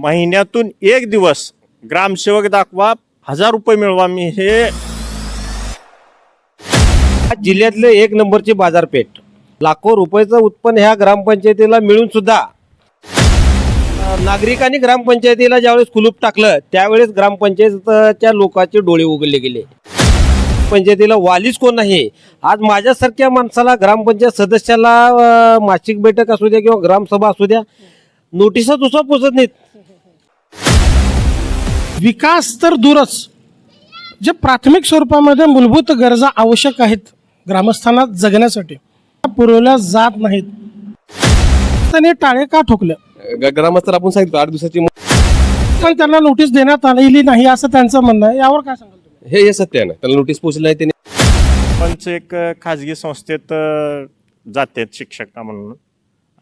महिन्यातून एक दिवस ग्रामसेवक दाखवा हजार रुपये मिळवा मी हे. जिल्ह्यातले एक नंबरची बाजारपेठ. लाखो रुपयाचं उत्पन्न ह्या ग्रामपंचायतीला मिळून सुद्धा. नागरिकांनी ग्रामपंचायतीला ज्यावेळेस कुलूप टाकलं त्यावेळेस ग्रामपंचायतच्या लोकांचे डोळे उघडले गेले. पंचायतीला वालीच कोण नाही? आज माझ्यासारख्या माणसाला ग्रामपंचायत सदस्याला मासिक बैठक असू द्या किंवा ग्रामसभा असू द्या नोटिसा दुसरा पोचत नाहीत. विकास तर दूरच. जे प्राथमिक स्वरूपामध्ये मूलभूत गरजा आवश्यक आहेत ग्रामस्थांना जगण्यासाठी त्या पुरवल्या जात नाहीत. त्यांनी टाळे का ठोकले ग- ग्रामस्थर आपण सांगितलं आठ दिवसाची पण त्यांना नोटीस देण्यात आलेली नाही असं त्यांचं म्हणणं आहे. यावर काय सांगाल तुम्ही? हे हे सत्य आहे ना. त्याला नोटीस पोहोचली नाही त्यांनी पंच एक खाजगी संस्थेत जातात शिक्षक म्हणून.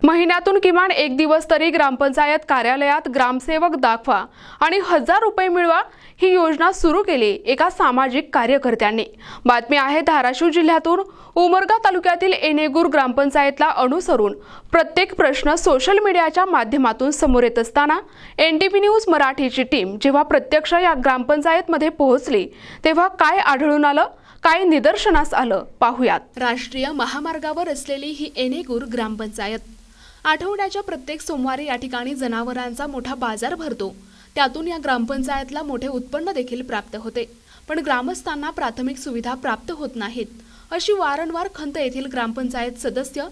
महिन्यातून किमान एक दिवस तरी ग्रामपंचायत कार्यालयात ग्रामसेवक दाखवा आणि हजार रुपये मिळवा ही योजना सुरू केली एका सामाजिक कार्यकर्त्यांनी. बातमी आहे धाराशिव जिल्ह्यातून. उमरगा तालुक्यातील एनेगूर ग्रामपंचायतला अनुसरून प्रत्येक प्रश्न सोशल मीडियाच्या माध्यमातून समोर येत असताना एन व्ही न्यूज मराठीची टीम जेव्हा प्रत्यक्ष या ग्रामपंचायतमध्ये पोहोचली तेव्हा काय आढळून आलं काय निदर्शनास आलं पाहुयात. राष्ट्रीय महामार्गावर असलेली ही एनेगूर ग्रामपंचायत आठवड्याच्या प्रत्येक सोमवारी या ठिकाणी जनावरांचा मोठा बाजार भरतो. त्यातून या ग्रामपंचायतला मोठे उत्पन्न देखील प्राप्त होते. पण ग्रामस्थांना प्राथमिक सुविधा प्राप्त होत नाहीत. अशी वारंवार खंत येथील ग्रामपंचायत सदस्य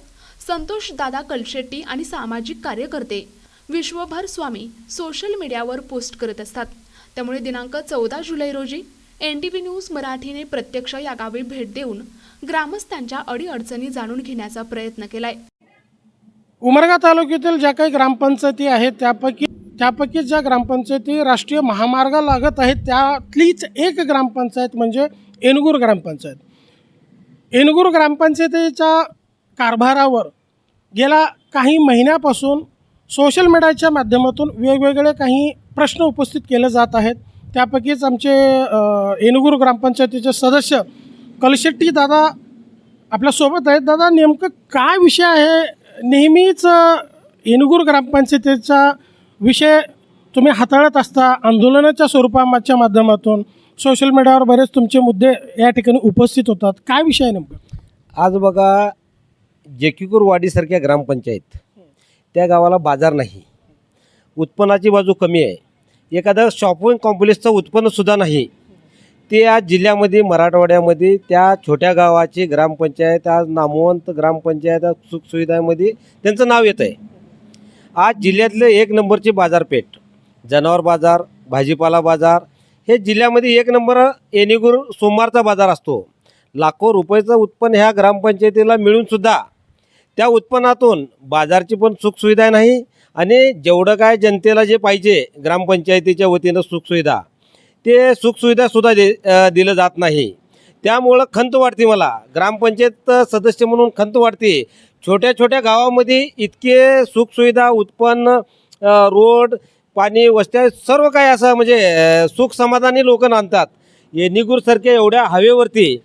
संतोष दादा कलशेट्टी आणि सामाजिक कार्यकर्ते विश्वभर स्वामी सोशल मीडियावर पोस्ट करत असतात. त्यामुळे दिनांक चौदा जुलै रोजी एन टी व्ही न्यूज मराठीने प्रत्यक्ष या गावी भेट देऊन ग्रामस्थांच्या अडीअडचणी जाणून घेण्याचा प्रयत्न केलाय. उमरगा तालुक्यातील ज्या काही ग्रामपंचायती आहेत त्यापैकी त्यापैकी ज्या ग्रामपंचायती राष्ट्रीय महामार्गा लागत आहेत त्यातलीच एक ग्रामपंचायत म्हणजे एनगूर ग्रामपंचायत. एनगूर ग्रामपंचायतीच्या कारभारावर गेल्या काही महिन्यापासून सोशल मीडियाच्या माध्यमातून वेगवेगळे काही प्रश्न उपस्थित केले जात आहेत. त्यापैकीच आमचे एनगूर ग्रामपंचायतीचे सदस्य कलशेट्टी दादा आपल्यासोबत आहेत. दादा नेमकं काय विषय आहे नेहमीच अ, ग्रामपंचायतीचा विषय तुम्ही हाताळत असता आंदोलनाच्या स्वरूपाच्या माध्यमातून. सोशल मीडियावर बरेच तुमचे मुद्दे या ठिकाणी उपस्थित होतात. काय विषय आहे नेमकं? आज बघा जेकिकूरवाडीसारख्या ग्रामपंचायत त्या गावाला बाजार नाही. उत्पन्नाची बाजू कमी आहे. एखादं शॉपिंग कॉम्प्लेक्सचं उत्पन्नसुद्धा नाही. ते आज जिल्ह्यामध्ये मराठवाड्यामध्ये त्या छोट्या गावाची ग्रामपंचायत आज नामवंत ग्रामपंचायत आज सुखसुविधामध्ये त्यांचं नाव येतं आहे. आज जिल्ह्यातले एक नंबरची बाजारपेठ जनावर बाजार भाजीपाला बाजार हे जिल्ह्यामध्ये एक नंबर येणेगूर सोमवारचा बाजार असतो. लाखो रुपयाचं उत्पन्न ह्या ग्रामपंचायतीला मिळूनसुद्धा त्या उत्पन्नातून बाजारची पण सुखसुविधा नाही आणि जेवढं काय जनतेला जे पाहिजे ग्रामपंचायतीच्या वतीनं सुखसुविधा ते सुखसुविधासुद्धा दे दिलं जात नाही. त्यामुळं खंत वाटते मला. ग्रामपंचायत सदस्य म्हणून खंत वाटते छोट्या छोट्या गावामध्ये इतके सुखसुविधा उत्पन्न रोड पाणी वस्त्या सर्व काही असं म्हणजे सुख समाधानी लोक आणतात येणीगूरसारख्या एवढ्या हवेवरती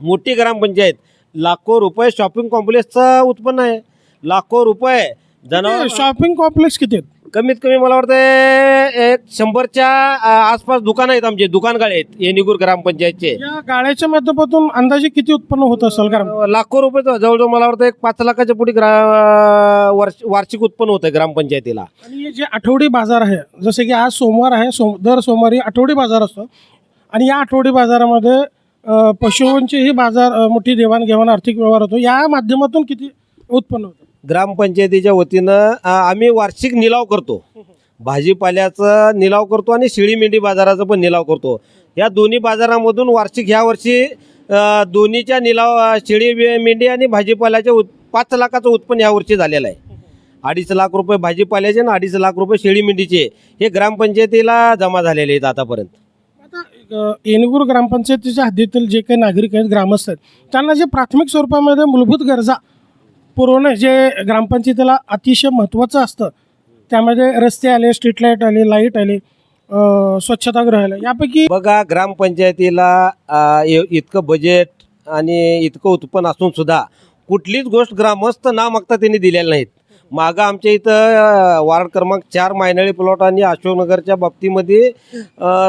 मोठी ग्रामपंचायत लाखो रुपये शॉपिंग कॉम्प्लेक्सचं उत्पन्न आहे. लाखो रुपये जनावर शॉपिंग कॉम्प्लेक्स किती आहेत? कमीत कमी मला वाटतं एक शंभरच्या अ, आसपास दुकान आहेत आमचे दुकान गाळे आहेत येणीगूर ग्रामपंचायतचे. या गाळ्याच्या माध्यमातून अंदाजे किती उत्पन्न होत असेल ग्राम लाखो रुपये जवळजवळ मला वाटतं एक पाच लाखाच्या पुढे ग्रा वर्ष वार्षिक उत्पन्न होतं ग्रामपंचायतीला. आणि हे जे आठवडी बाजार आहे जसे की आज सोमवार आहे सोम दर सोमवारी आठवडी बाजार असतो. आणि या आठवडी बाजारामध्ये अ, पशूंचेही बाजार अ, मोठी देवाणघेवाण आर्थिक व्यवहार होतो. या माध्यमातून किती उत्पन्न होतं? ग्रामपंचायतीच्या वतीनं आम्ही वार्षिक निलाव करतो. भाजीपाल्याचा निलाव करतो आणि शेळी मेंढी बाजाराचा पण निलाव करतो. या दोन्ही बाजारामधून वार्षिक ह्या वर्षी अ, दोन्हीच्या निलाव अ, शेळी मेंढी आणि भाजीपाल्याचे उत् पाच लाखाचं उत्पन्न यावर्षी झालेलं आहे. अडीच लाख रुपये भाजीपाल्याचे आणि अडीच लाख रुपये शेळी मेंढीचे हे ग्रामपंचायतीला जमा झालेले आहेत आतापर्यंत. आता येणगूर ग्रामपंचायतीच्या हद्दीतील जे काही नागरिक आहेत ग्रामस्थ आहेत त्यांना जे प्राथमिक स्वरूपामध्ये मूलभूत गरजा पुरवणं जे ग्रामपंचायतीला अतिशय महत्त्वाचं असतं. त्यामध्ये रस्ते आले स्ट्रीट लाइट आले लाइट आले स्वच्छतागृह आले यापैकी बघा ग्रामपंचायतीला अ, इ- इतकं बजेट आणि इतकं उत्पन्न असून सुद्धा कुठलीच गोष्ट ग्रामस्थ ना मागता त्यांनी दिलेल्या नाहीत. मागं आमच्या इथं वार्ड क्रमांक चार मायनळी प्लॉट आणि अशोकनगरच्या बाबतीमध्ये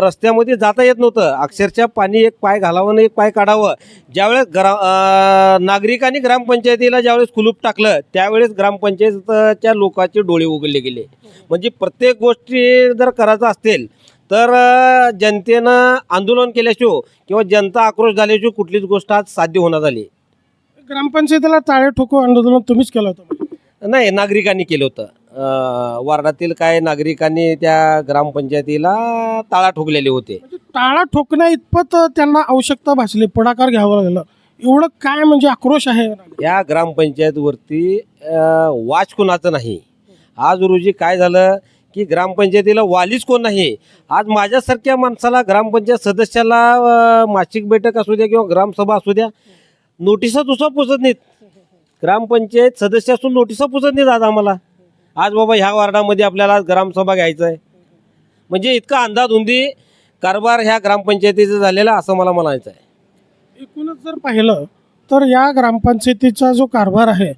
रस्त्यामध्ये जाता येत नव्हतं. अक्षरशः पाणी एक पाय घालावं आणि एक पाय काढावं. ज्यावेळेस ग्रा नागरिकांनी ग्रामपंचायतीला ज्यावेळेस कुलूप टाकलं त्यावेळेस ग्रामपंचायतच्या लोकांचे डोळे उघडले गेले. म्हणजे प्रत्येक गोष्टी जर करायचं असेल तर जनतेनं आंदोलन केल्याशिवाय किंवा जनता आक्रोश झाल्याशिवाय कुठलीच गोष्ट आज साध्य होणार झाली ग्रामपंचायतीला टाळे ठोको आंदोलन तुम्हीच केलं होतं. नाही नागरिकांनी केलं होतं. अ, वार्डातील काय नागरिकांनी त्या ग्रामपंचायतीला ताळा ठोकलेले होते. म्हणजे टाळा ठोकण्या इतपत त्यांना आवश्यकता भासली पुढाकार घ्यावं लागलं. एवढं काय म्हणजे आक्रोश आहे? या ग्रामपंचायतवरती अ, वाच कोणाचं नाही. आज रोजी काय झालं की ग्रामपंचायतीला वालीच कोण नाही. आज माझ्यासारख्या माणसाला ग्रामपंचायत सदस्याला अ, मासिक बैठक असू द्या किंवा ग्रामसभा असू द्या नोटिसा दुसरा पोचत नाहीत. ग्रामपंचायत सदस्य असून नोटिसा पोचत नाहीत आज आम्हाला. आज बाबा ह्या वार्डामध्ये आपल्याला आज ग्रामसभा घ्यायचं आहे म्हणजे इतका अंदाधुंदी कारभार ह्या ग्रामपंचायतीचा झालेला असं मला म्हणायचं आहे एकूणच जर पाहिलं तर या ग्रामपंचायतीचा जो कारभार आहे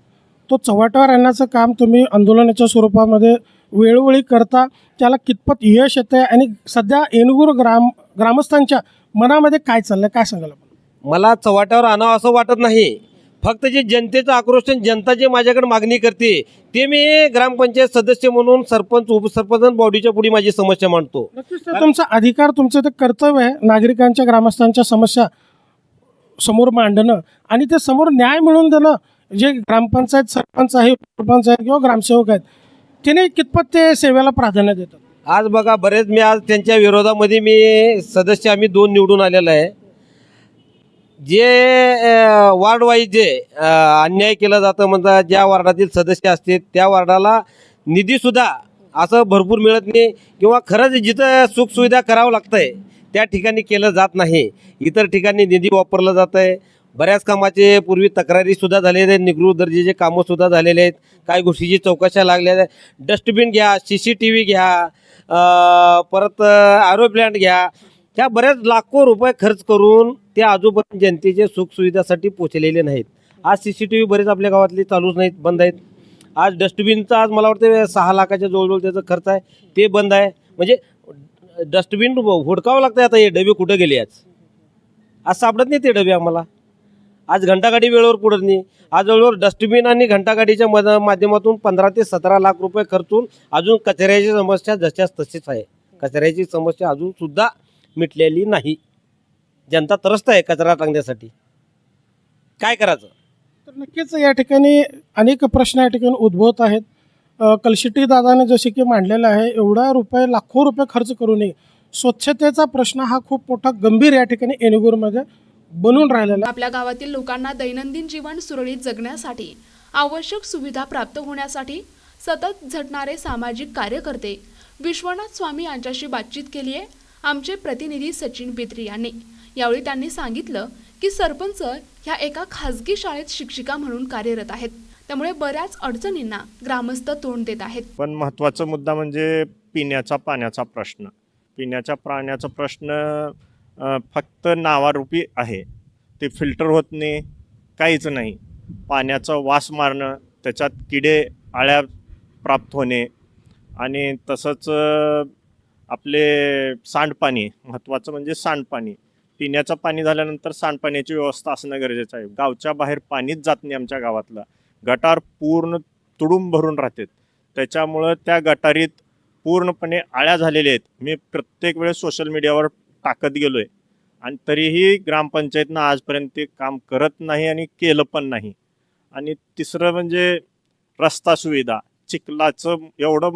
तो चव्हाट्यावर आणण्याचं काम तुम्ही आंदोलनाच्या स्वरूपामध्ये वेळोवेळी करता त्याला कितपत यश येतं आहे आणि सध्या येणगूर ग्राम ग्रामस्थांच्या मनामध्ये काय चाललं काय सांगाल आपण? मला चव्हाट्यावर आणावं असं वाटत नाही. फक्त जे जनतेचं आक्रोश जनता जे माझ्याकडे मागणी करते ते मी ग्रामपंचायत सदस्य म्हणून सरपंच उपसरपंच बॉडीच्या पुढे माझी समस्या मांडतो. तुमचा अधिकार तुमचं ते कर्तव्य आहे. नागरिकांच्या ग्रामस्थांच्या समस्या समोर मांडणं आणि ते समोर न्याय मिळवून देणं. जे ग्रामपंचायत सरपंच आहे उपसरपंच आहेत किंवा ग्रामसेवक आहेत त्याने कितपत ते सेवेला प्राधान्य देतात? आज बघा बरेच मी आज त्यांच्या विरोधामध्ये मी सदस्य आम्ही दोन निवडून आलेलो आहे. जे वार्ड वाईज जे अन्याय केला जातं म्हणतात ज्या वार्डातील सदस्य असतील त्या वार्डाला निधीसुद्धा असं भरपूर मिळत नाही किंवा खरंच जिथं सुखसुविधा करावं लागतं आहे त्या ठिकाणी केलं जात नाही. इतर ठिकाणी निधी वापरला जात आहे बऱ्याच कामाचे पूर्वी तक्रारीसुद्धा झालेले आहेत निगृह दर्जेचे कामंसुद्धा झालेले आहेत. काही गोष्टीची चौकशा लागल्या आहेत. डस्टबिन घ्या सी सी टी व्ही घ्या परत आरो प्लॅन्ट घ्या. ह्या बऱ्याच लाखो रुपये खर्च करून ते आजूबाजू जनतेच्या सुखसुविधासाठी पोचलेले नाहीत. आज सी सी टी व्ही बरेच आपल्या गावातले चालूच नाहीत बंद आहेत. आज डस्टबिनचा आज मला वाटतं सहा लाखाच्या जवळजवळ त्याचा खर्च आहे ते बंद आहे. म्हणजे डस्टबिन हुडकावं लागतं आता हे डबे कुठं गेले आज? आज सापडत नाही ते डबे आम्हाला. आज घंटागाडी वेळेवर पुढत नाही. आज जवळजवळ डस्टबिन आणि घंटागाडीच्या मध माध्यमातून पंधरा ते सतरा लाख रुपये खर्चून अजून कचऱ्याची समस्या जशाच तशीच आहे. कचऱ्याची समस्या अजूनसुद्धा मिटलेली नाही. जनता त्रस्त आहे कचरा टाकण्यासाठी. काय करायचं? तर नक्कीच या ठिकाणी अनेक प्रश्न या ठिकाणी उद्भवत आहेत. कलशिटी दादाने जसे की मांडलेलं आहे एवढा रुपये लाखो रुपये खर्च करूनही स्वच्छतेचा प्रश्न हा खूप मोठा गंभीर या ठिकाणी एनगूरमध्ये बनून राहिलेला आहे. आपल्या गावातील लोकांना दैनंदिन जीवन सुरळीत जगण्यासाठी आवश्यक सुविधा प्राप्त होण्यासाठी सतत झटणारे सामाजिक कार्यकर्ते विश्वनाथ स्वामी यांच्याशी बातचीत केली आहे आमचे प्रतिनिधी सचिन बेत्री यांनी. यावेळी त्यांनी सांगितलं की सरपंच ह्या एका खासगी शाळेत शिक्षिका म्हणून कार्यरत आहेत. त्यामुळे बऱ्याच अडचणींना ग्रामस्थ तोंड देत आहेत. पण महत्त्वाचा मुद्दा म्हणजे पिण्याचा पाण्याचा प्रश्न. पिण्याच्या पाण्याचा प्रश्न फक्त नावारूपी आहे. ते फिल्टर होत नाही काहीच नाही. पाण्याचा वास मारणं त्याच्यात किडे आळ्या प्राप्त होणे आणि तसंच आपले सांडपाणी महत्त्वाचं म्हणजे सांडपाणी. पिण्याचं पाणी झाल्यानंतर सांडपाण्याची व्यवस्था असणं गरजेचं आहे. गावच्या बाहेर पाणीच जात नाही आमच्या गावातलं. गटार पूर्ण तुडूंब भरून राहतात. त्याच्यामुळं त्या गटारीत पूर्णपणे आळ्या झालेल्या आहेत. मी प्रत्येक वेळेस सोशल मीडियावर टाकत गेलो आहे आणि तरीही ग्रामपंचायतनं आजपर्यंत ते काम करत नाही आणि केलं पण नाही. आणि तिसरं म्हणजे रस्ता सुविधा. चिखलाचं एवढं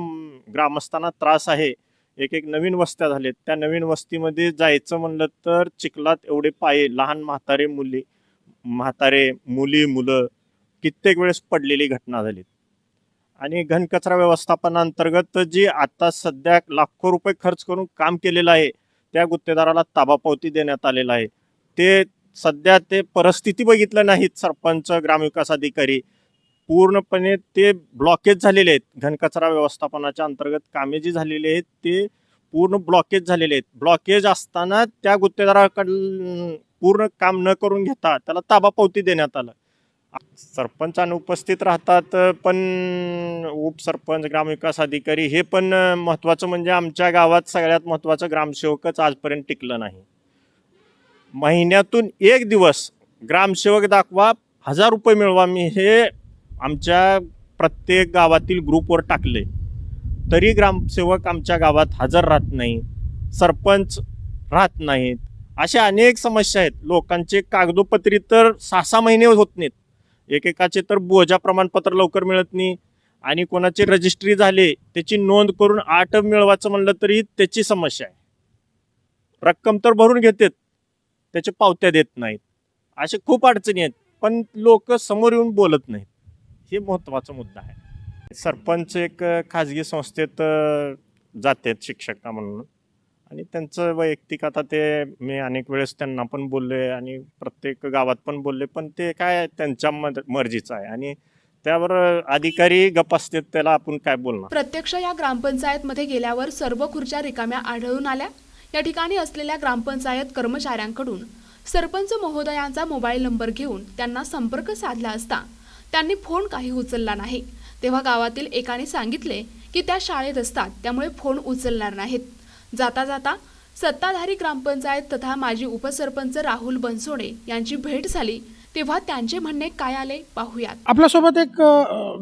ग्रामस्थांना त्रास आहे. एक एक नवीन वस्त्या झालेत. त्या नवीन वस्तीमध्ये जायचं म्हणलं तर चिखलात एवढे पाये लहान म्हातारे मुली म्हातारे मुली मुलं कित्येक वेळेस पडलेली घटना झालीत. आणि घनकचरा व्यवस्थापनाअंतर्गत जी आता सध्या लाखो रुपये खर्च करून काम केलेलं आहे त्या गुत्तेदाराला ताबापावती देण्यात आलेला आहे. ते सध्या ते परिस्थिती बघितलं नाहीत सरपंच ग्रामविकास अधिकारी. पूर्णपणे ते ब्लॉकेज झालेले आहेत. घनकचरा व्यवस्थापनाच्या अंतर्गत कामे जी झालेली आहेत ते पूर्ण ब्लॉकेज झालेले आहेत. ब्लॉकेज असताना त्या गुत्तेदाराकडं पूर्ण काम न करून घेता त्याला ताबा पावती देण्यात आलं. सरपंच अनुपस्थित राहतात पण उपसरपंच ग्रामविकास अधिकारी हे पण महत्त्वाचं म्हणजे आमच्या गावात सगळ्यात महत्त्वाचं ग्रामसेवकच आजपर्यंत टिकलं नाही. महिन्यातून एक दिवस ग्रामसेवक दाखवा हजार रुपये मिळवा मी हे आमच्या प्रत्येक गावातील ग्रुपवर टाकले. तरी ग्रामसेवक आमच्या गावात हजर राहत नाही सरपंच राहत नाहीत. अशा अनेक समस्या आहेत. लोकांचे कागदोपत्री तर सहा सहा महिने होत नाहीत. एकेकाचे तर बोजा प्रमाणपत्र लवकर मिळत नाही. आणि कोणाची रजिस्ट्री झाले त्याची नोंद करून आठ मिळवायचं म्हणलं तरी त्याची समस्या आहे. रक्कम तर भरून घेतात त्याच्या पावत्या देत नाहीत. असे खूप अडचणी आहेत. पण लोक समोर येऊन बोलत नाहीत. हे महत्त्वाचा मुद्दा आहे. सरपंच एक खाजगी संस्थेत अ, जातात शिक्षक म्हणून. आणि त्यांचं वैयक्तिक आता ते मी अनेक वेळेस त्यांना पण बोलले आणि प्रत्येक गावात पण बोलले पण ते काय त्यांच्या मर्जीचं आहे. आणि त्यावर अधिकारी गप असतात त्याला आपण काय बोलणार? प्रत्यक्ष या ग्रामपंचायतमध्ये गेल्यावर सर्व खुर्च्या रिकाम्या आढळून आल्या. या ठिकाणी असलेल्या ग्रामपंचायत कर्मचाऱ्यांकडून सरपंच महोदयांचा मोबाईल नंबर घेऊन त्यांना संपर्क साधला असता त्यांनी फोन काही उचलला नाही. तेव्हा गावातील एकाने सांगितले की त्या शाळेत असतात त्यामुळे फोन उचलणार नाहीत. जाता जाता सत्ताधारी ग्रामपंचायत तथा माजी उपसरपंच राहुल बनसोडे यांची भेट झाली. तेव्हा त्यांचे म्हणणे काय आले पाहूयात. आपल्यासोबत एक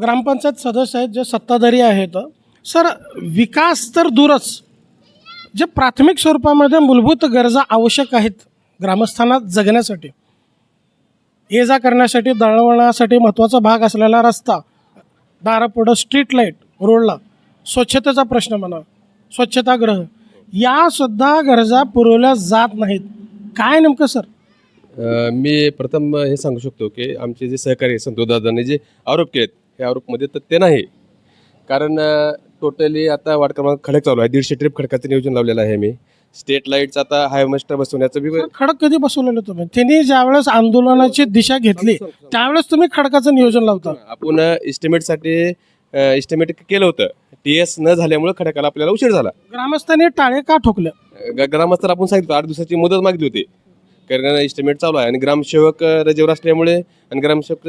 ग्रामपंचायत सदस्य आहेत जे सत्ताधारी आहेत. सर विकास तर दूरच. जे प्राथमिक स्वरूपामध्ये मूलभूत गरजा आवश्यक आहेत ग्रामस्थांना जगण्यासाठी. ये जा करण्यासाठी दळवण्यासाठी महत्त्वाचा भाग असलेला रस्ता दारापुढं स्ट्रीट लाइट रोडला स्वच्छतेचा प्रश्न म्हणा स्वच्छतागृह यासुद्धा गरजा पुरवल्या जात नाहीत. काय नेमकं सर? अ, मी प्रथम हे सांगू शकतो की आमचे जे सहकारी संतोषदादांनी जे आरोप केलेत हे आरोपमध्ये तथ्य नाही. कारण टोटली आता वाढ क्रमांक खडक चालू आहे दीडशे ट्रिप खडकाचं नियोजन लावलेलं आहे मी. स्टेट लाईटचं आता हाय मास्टर बसवण्याचं बी खडक कधी बसवलेलं तुम्ही? त्यांनी ज्यावेळेस आंदोलनाची दिशा घेतली त्यावेळेस तुम्ही खडकाचं नियोजन लावता? आपण इस्टिमेटसाठी इस्टिमेट केलं होतं. टी एस न झाल्यामुळे खडकाला आपल्याला उशीर झाला. ग्रामस्थांनी टाळे का ठोकल्या? ग- ग्रामस्थर आपण सांगितलं आठ दिवसाची मुदत मागितली होती. कारण इस्टिमेट चालू आहे. आणि ग्रामसेवक रजेवर असल्यामुळे आणि ग्रामसेवक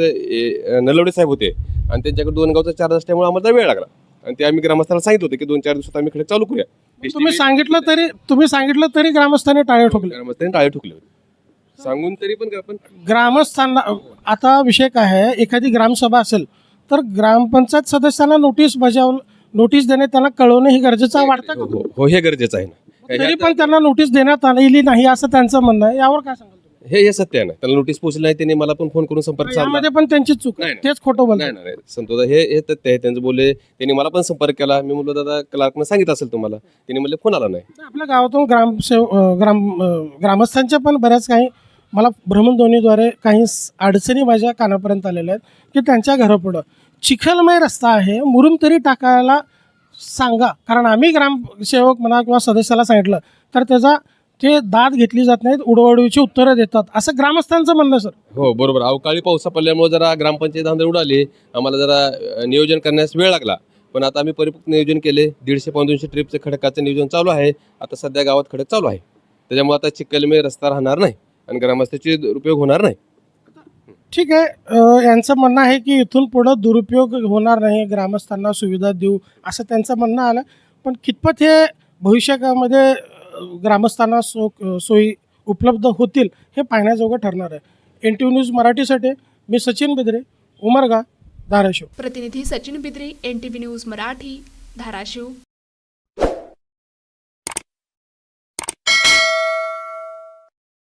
नलवडे साहेब होते. आणि त्यांच्याकडे दोन गावचा चार्ज असल्यामुळे आम्हाला वेळ लागला. आणि ते आम्ही ग्रामस्थांना सांगितलं होतं की दोन चार दिवसात आम्ही खडक चालू करूया. तुम्ही सांगितलं तरी तुम्ही सांगितलं तरी ग्रामस्थांनी टाळे ठोकले. ग्रामस्थांनी टाळे ठोकले होते. सांगून तरी पण आपण ग्रामस्थांना आता विषय काय आहे? एखादी ग्रामसभा असेल तर ग्रामपंचायत सदस्यांना नोटीस बजाव नोटीस देणे त्यांना कळवणं ही गरजेचं वाटतं हो का? हो- हो हे गरजेचं आहे ना. तरी पण त्यांना नोटीस देण्यात आलेली नाही असं त्यांचं म्हणणं आहे. यावर काय तुम्ही? हे हे सत्य आहे ना. त्याला नोटीस पोहोचली नाही त्यांनी मला पण फोन करून संपर्क साधला. यामध्ये पण त्यांची चूक आहे. नाही, नाही. तेच खोटं बोलतात. नाही नाही नाही. संतोष हे हे तथ्य आहे. त्यांचं बोलले त्यांनी मला पण संपर्क केला. मी म्हणलो दादा क्लार्कनं सांगितलं असेल तुम्हाला. त्यांनी म्हणले फोन आला नाही. आपल्या गावातून ग्रामसेव अं, ग्राम अं, ग्रामस्थांच्या पण बऱ्याच काही मला भ्रमणध्वनीद्वारे काही स- अडचणी माझ्या कानापर्यंत आलेल्या आहेत की त्यांच्या घरापुढं चिखलमय रस्ता आहे. मुरुम तरी टाकायला सांगा. कारण आम्ही ग्रामसेवक म्हणा किंवा सदस्याला सांगितलं तर त्याचा ते दाद घेतली जात नाहीत उडवडवीची उत्तरं देतात. असं ग्रामस्थांचं म्हणणं सर. हो बरोबर. अवकाळी पावसा पडल्यामुळे जरा ग्रामपंचायत धांदळ उडाली. आम्हाला जरा नियोजन करण्यास वेळ लागला. पण आता आम्ही परिपक्व नियोजन केले. दीडशे दोनशे ट्रिपचं खडकाचं नियोजन चालू आहे. आता सध्या गावात खडक चालू आहे. त्याच्यामुळे आता चिखलमे रस्ता राहणार नाही आणि ग्रामस्थाचे उपयोग होणार नाही. ठीक आहे. यांचं म्हणणं आहे की इथून पुढं दुरुपयोग होणार नाही. ग्रामस्थांना सुविधा देऊ असं त्यांचं म्हणणं आलं. पण कितपत हे भविष्यामध्ये ग्रामस्थांना सो सोयी उपलब्ध होतील हे पाहण्याजोगं ठरणार आहे. एन टी न्यूज मराठीसाठी मी सचिन बिद्रे उमरगा धाराशिव. प्रतिनिधी Sachin Bidri N T V news Marathi Dharashiv.